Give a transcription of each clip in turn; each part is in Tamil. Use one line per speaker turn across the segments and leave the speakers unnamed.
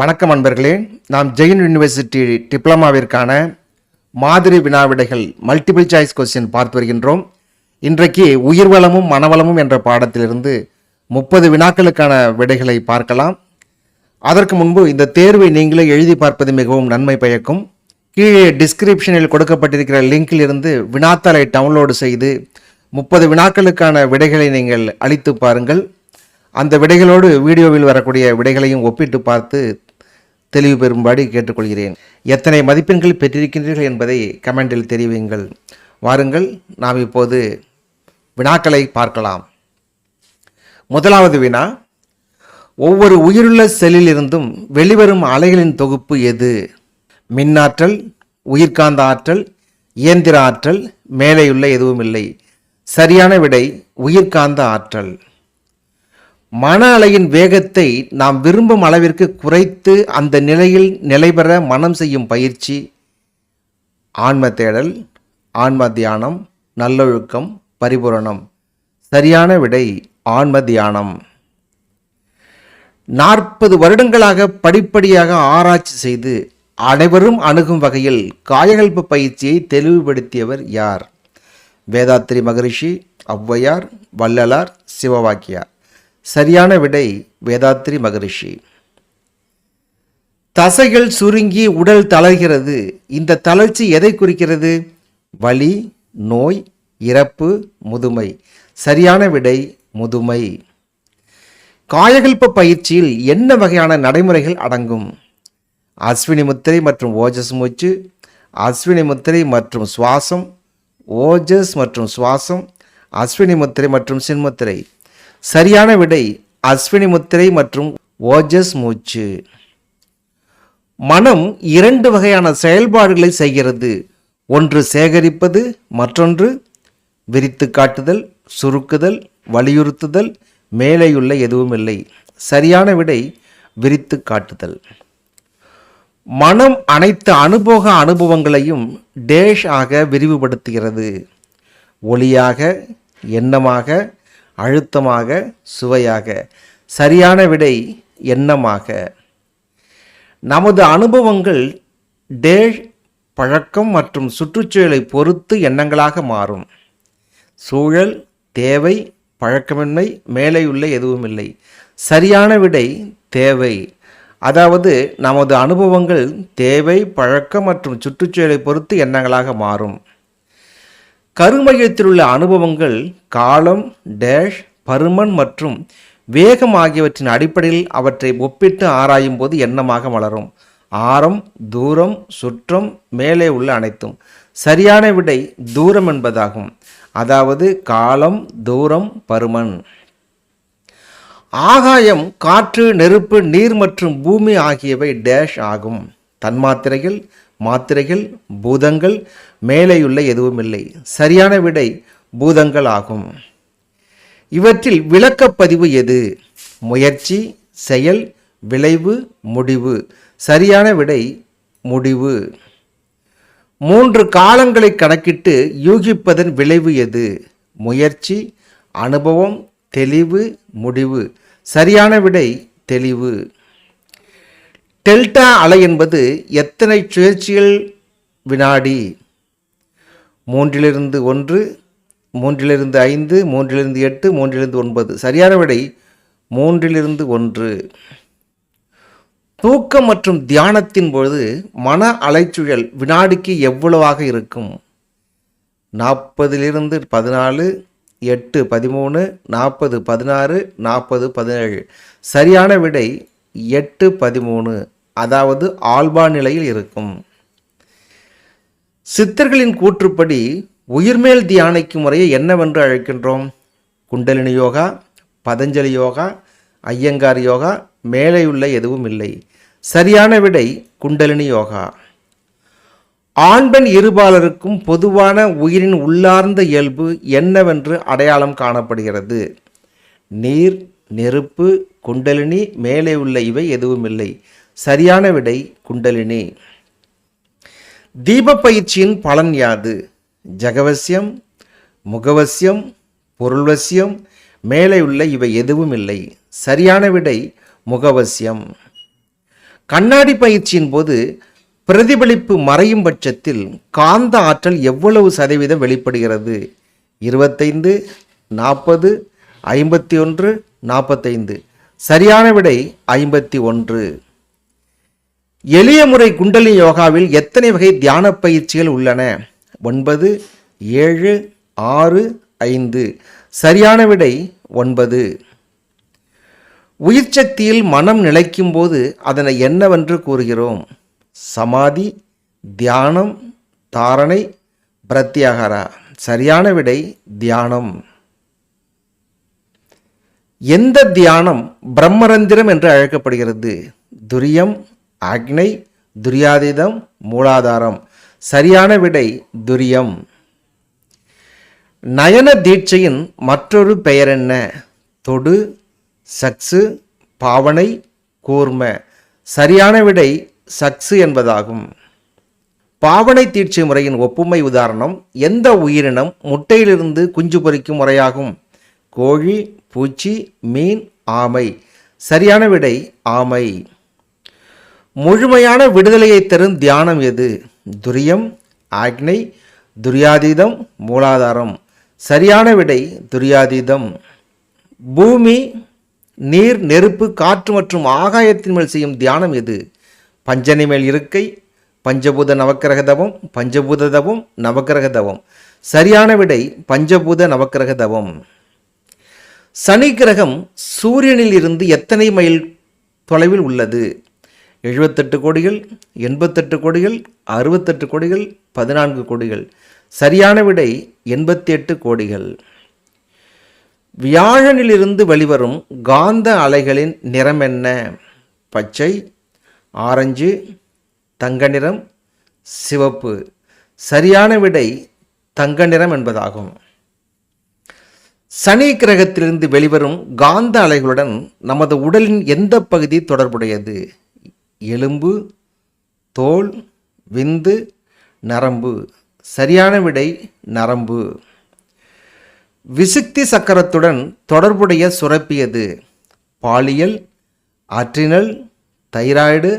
வணக்கம் அன்பர்களே. நாம் ஜெயின் யூனிவர்சிட்டி டிப்ளமாவிற்கான மாதிரி வினாவிடைகள் மல்டிபிள் சாய்ஸ் கொஸ்டின் பார்த்து வருகின்றோம். இன்றைக்கு உயிர்வளமும் மனவளமும் என்ற பாடத்திலிருந்து முப்பது வினாக்களுக்கான விடைகளை பார்க்கலாம். அதற்கு முன்பு இந்த தேர்வை நீங்களே எழுதி பார்ப்பது மிகவும் நன்மை பயக்கும். கீழே டிஸ்கிரிப்ஷனில் கொடுக்கப்பட்டிருக்கிற லிங்கில் இருந்து வினாத்தாளை டவுன்லோடு செய்து முப்பது வினாக்களுக்கான விடைகளை நீங்கள் அளித்து பாருங்கள். அந்த விடைகளோடு வீடியோவில் வரக்கூடிய விடைகளையும் ஒப்பிட்டு பார்த்து தெளிவு பெறும்படி கேட்டுக்கொள்கிறேன். எத்தனை மதிப்பெண்கள் பெற்றிருக்கின்றீர்கள் என்பதை கமெண்டில் தெரிவியுங்கள். வாருங்கள் நாம் இப்போது வினாக்களை பார்க்கலாம். முதலாவது வினா ஒவ்வொரு உயிருள்ள செல்லில் இருந்தும் வெளிவரும் அலைகளின் தொகுப்பு எது? மின்னாற்றல் உயிர்காந்த ஆற்றல் இயந்திர ஆற்றல் மேலேயுள்ள எதுவும் இல்லை சரியான விடை உயிர்காந்த ஆற்றல். மன அலையின் வேகத்தை நாம் விரும்பும் அளவிற்கு குறைத்து அந்த நிலையில் நிலைபெற மனம் செய்யும் பயிற்சி. ஆன்ம தேடல் ஆன்ம தியானம் நல்லொழுக்கம் பரிபூரணம். சரியான விடை ஆன்ம தியானம். நாற்பது வருடங்களாக படிப்படியாக ஆராய்ச்சி செய்து அனைவரும் அணுகும் வகையில் காயகல்ப பயிற்சியை தெளிவுபடுத்தியவர் யார்? வேதாத்திரி மகரிஷி ஔவையார் வள்ளலார் சிவவாக்கியார். சரியான விடை வேதாத்திரி மகரிஷி. தசைகள் சுருங்கி உடல் தளர்கிறது. இந்த தளர்ச்சி எதை குறிக்கிறது? வலி நோய் இறப்பு முதுமை. சரியான விடை முதுமை. காயகல்ப பயிற்சியில் என்ன வகையான நடைமுறைகள் அடங்கும்? அஸ்வினி முத்திரை மற்றும் ஓஜஸ் மூச்சு அஸ்வினி முத்திரை மற்றும் சுவாசம் ஓஜஸ் மற்றும் சுவாசம் அஸ்வினி முத்திரை மற்றும் சின்முத்திரை. சரியான விடை அஸ்வினி முத்திரை மற்றும் ஓஜஸ் மூச்சு. மனம் இரண்டு வகையான செயல்பாடுகளை செய்கிறது. ஒன்று சேகரிப்பது மற்றொன்று விரித்து காட்டுதல் சுருக்குதல் வலியுறுத்துதல் மேலேயுள்ள எதுவும் இல்லை. சரியான விடை விரித்து காட்டுதல். மனம் அனைத்து அனுபவ அனுபவங்களையும் டேஷ் ஆக விரிவுபடுத்துகிறது. ஒளியாக எண்ணமாக அழுத்தமாக சுவையாக சரியான விடை எண்ணமாக. நமது அனுபவங்கள் டேஷ் பழக்கம் மற்றும் சுற்றுச்சூழலை பொறுத்து எண்ணங்களாக மாறும். சூழல் தேவை பழக்கமின்மை மேலேயுள்ள எதுவும் இல்லை சரியான விடை தேவை. அதாவது நமது அனுபவங்கள் தேவை பழக்கம் மற்றும் சுற்றுச்சூழலை பொறுத்து எண்ணங்களாக மாறும். கருமையத்தில் உள்ள அனுபவங்கள் காலம் டேஷ் பருமன் மற்றும் வேகம் ஆகியவற்றின் அடிப்படையில் அவற்றை ஒப்பிட்டு ஆராயும் போது எண்ணமாக வளரும் ஆரம் தூரம் சுற்றம் மேலே உள்ள அனைத்தும். சரியான விடை தூரம் என்பதாகும். அதாவது காலம் தூரம் பருமன். ஆகாயம் காற்று நெருப்பு நீர் மற்றும் பூமி ஆகியவை டேஷ் ஆகும். தன்மாத்திரைகள் மாத்திரைகள் பூதங்கள் மேலேயுள்ள எதுவும் இல்லை சரியான விடை பூதங்கள் ஆகும். இவற்றில் விளக்கப்பதிவு எது? முயற்சி செயல் விளைவு முடிவு. சரியான விடை முடிவு. மூன்று காலங்களை கணக்கிட்டு யூகிப்பதன் விளைவு எது? முயற்சி அனுபவம் தெளிவு முடிவு. சரியான விடை தெளிவு. டெல்டா அலை என்பது எத்தனை சுழற்சிகள் வினாடி? மூன்றிலிருந்து ஒன்று மூன்றிலிருந்து ஐந்து மூன்றிலிருந்து எட்டு மூன்றிலிருந்து ஒன்பது. சரியான விடை மூன்றிலிருந்து ஒன்று. தூக்கம் மற்றும் தியானத்தின் பொழுது மன அலைச்சுழல் வினாடிக்கு எவ்வளவாக இருக்கும்? நாற்பதிலிருந்து பதினாலு எட்டு பதிமூணு நாற்பது பதினாறு நாற்பது பதினேழு. சரியான விடை எட்டு பதிமூணு. அதாவது ஆல்பா நிலையில் இருக்கும். சித்தர்களின் கூற்றுப்படி உயிர்மேல் தியானிக்கும் முறையை என்னவென்று அழைக்கின்றோம்? குண்டலினி யோகா பதஞ்சலி யோகா ஐயங்கார் யோகா மேலேயுள்ள எதுவும் இல்லை. சரியான விடை குண்டலினி யோகா. ஆண் பெண் இருபாலருக்கும் பொதுவான உயிரின் உள்ளார்ந்த இயல்பு என்னவென்று அடையாளம் காணப்படுகிறது. நீர் நெருப்பு குண்டலினி மேலே உள்ள இவை எதுவும் இல்லை சரியான விடை குண்டலினி. தீப பயிற்சியின் பலன் யாது? ஜகவசியம் முகவசியம் பொருள்வசியம் மேலே உள்ள இவை எதுவும் இல்லை. சரியான விடை முகவசியம். கண்ணாடி பயிற்சியின் போது பிரதிபலிப்பு மறையும் பட்சத்தில் காந்த ஆற்றல் எவ்வளவு சதவீதம் வெளிப்படுகிறது? இருபத்தைந்து நாற்பது ஐம்பத்தி ஒன்று நாற்பத்தைந்து. சரியான விடை ஐம்பத்தி ஒன்று. எளிய முறை குண்டலி யோகாவில் எத்தனை வகை தியான பயிற்சிகள் உள்ளன? ஒன்பது ஏழு ஆறு ஐந்து. சரியான விடை ஒன்பது. உயிர் சக்தியில் மனம் நிலைக்கும் போது அதனை என்னவென்று கூறுகிறோம்? சமாதி தியானம் தாரணை பிரத்யாகாரா. சரியான விடை தியானம். எந்த தியானம் பிரம்மரந்திரம் என்று அழைக்கப்படுகிறது? துரியம் அக்னை துரியாதீதம் மூலாதாரம். சரியான விடை துரியம். நயன தீட்சையின் மற்றொரு பெயர் என்ன? தொடு சக்சு பாவனை கூர்ம. சரியான விடை சக்சு என்பதாகும். பாவனை தீட்சை முறையின் ஒப்புமை உதாரணம் எந்த உயிரினம் முட்டையிலிருந்து குஞ்சு பொரிக்கும் முறையாகும்? கோழி பூச்சி மீன் ஆமை. சரியான விடை ஆமை. முழுமையான விடுதலையை தரும் தியானம் எது? துரியம் ஆக்னை துரியாதீதம் மூலாதாரம். சரியான விடை துரியாதீதம். பூமி நீர் நெருப்பு காற்று மற்றும் ஆகாயத்தின் மேல் செய்யும் தியானம் எது? பஞ்சனை மேல் இருக்கை பஞ்சபூத நவக்கிரக தவம் பஞ்சபூத தவம் நவக்கிரக தவம் சரியான விடை பஞ்சபூத நவக்கிரக தவம் சனி கிரகம் சூரியனில் இருந்து எத்தனை மைல் தொலைவில் உள்ளது? எழுபத்தெட்டு கோடிகள் எண்பத்தெட்டு கோடிகள் அறுபத்தெட்டு கோடிகள் பதினான்கு கோடிகள். சரியான விடை எண்பத்தி எட்டு கோடிகள். வியாழனிலிருந்து வெளிவரும் காந்த அலைகளின் நிறம் என்ன? பச்சை ஆரஞ்சு தங்க நிறம் சிவப்பு. சரியான விடை தங்க நிறம் என்பதாகும். சனி கிரகத்திலிருந்து வெளிவரும் காந்த அலைகளுடன் நமது உடலின் எந்த பகுதி தொடர்புடையது? எலும்பு தோல் விந்து நரம்பு. சரியான விடை நரம்பு. விசுக்தி சக்கரத்துடன் தொடர்புடைய சுரப்பியது பாலியல் ஆற்றினல் தைராய்டு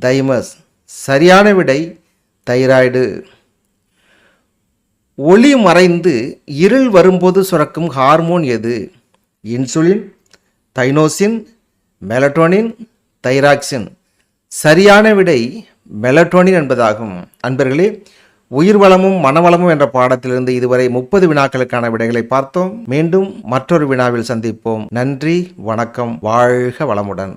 தைமஸ். சரியான விடை தைராய்டு. ஒளி மறைந்து இருள் வரும்போது சுரக்கும் ஹார்மோன் எது? இன்சுலின் தைனோசின் மெலட்டோனின் தைராக்சின். சரியான விடை மெலட்டோனின் என்பதாகும். அன்பர்களே உயிர் வளமும் மனவளமும் என்ற பாடத்திலிருந்து இதுவரை முப்பது வினாக்களுக்கான விடைகளை பார்த்தோம். மீண்டும் மற்றொரு வினாவில் சந்திப்போம். நன்றி வணக்கம் வாழ்க வளமுடன்.